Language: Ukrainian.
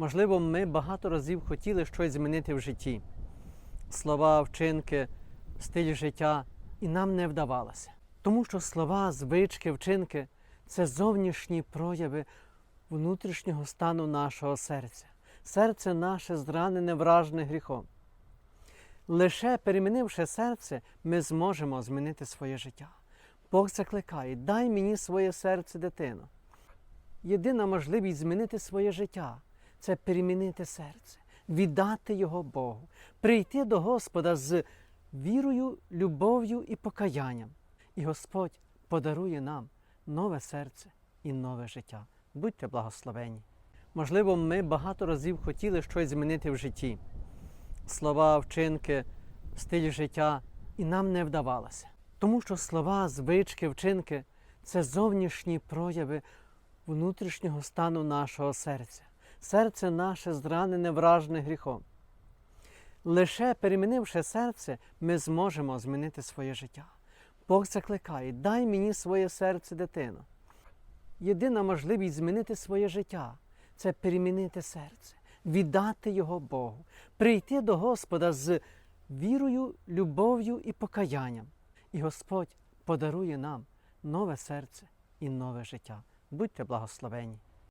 Можливо, ми багато разів хотіли щось змінити в житті. Слова, вчинки, стиль життя, і нам не вдавалося. Тому що слова, звички, вчинки це зовнішні прояви внутрішнього стану нашого серця. Серце наше зранене, вражене гріхом. Лише перемінивши серце, ми зможемо змінити своє життя. Бог закликає, дай мені своє серце, дитино. Єдина можливість змінити своє життя це перемінити серце, віддати його Богу, прийти до Господа з вірою, любов'ю і покаянням. І Господь подарує нам нове серце і нове життя. Будьте благословені. Можливо, ми багато разів хотіли щось змінити в житті. Слова, вчинки, стиль життя, і нам не вдавалося. Тому що слова, звички, вчинки це зовнішні прояви внутрішнього стану нашого серця. Серце наше зранене, вражене гріхом. Лише перемінивши серце, ми зможемо змінити своє життя. Бог закликає, дай мені своє серце, дитино. Єдина можливість змінити своє життя це перемінити серце, віддати його Богу, прийти до Господа з вірою, любов'ю і покаянням. І Господь подарує нам нове серце і нове життя. Будьте благословені.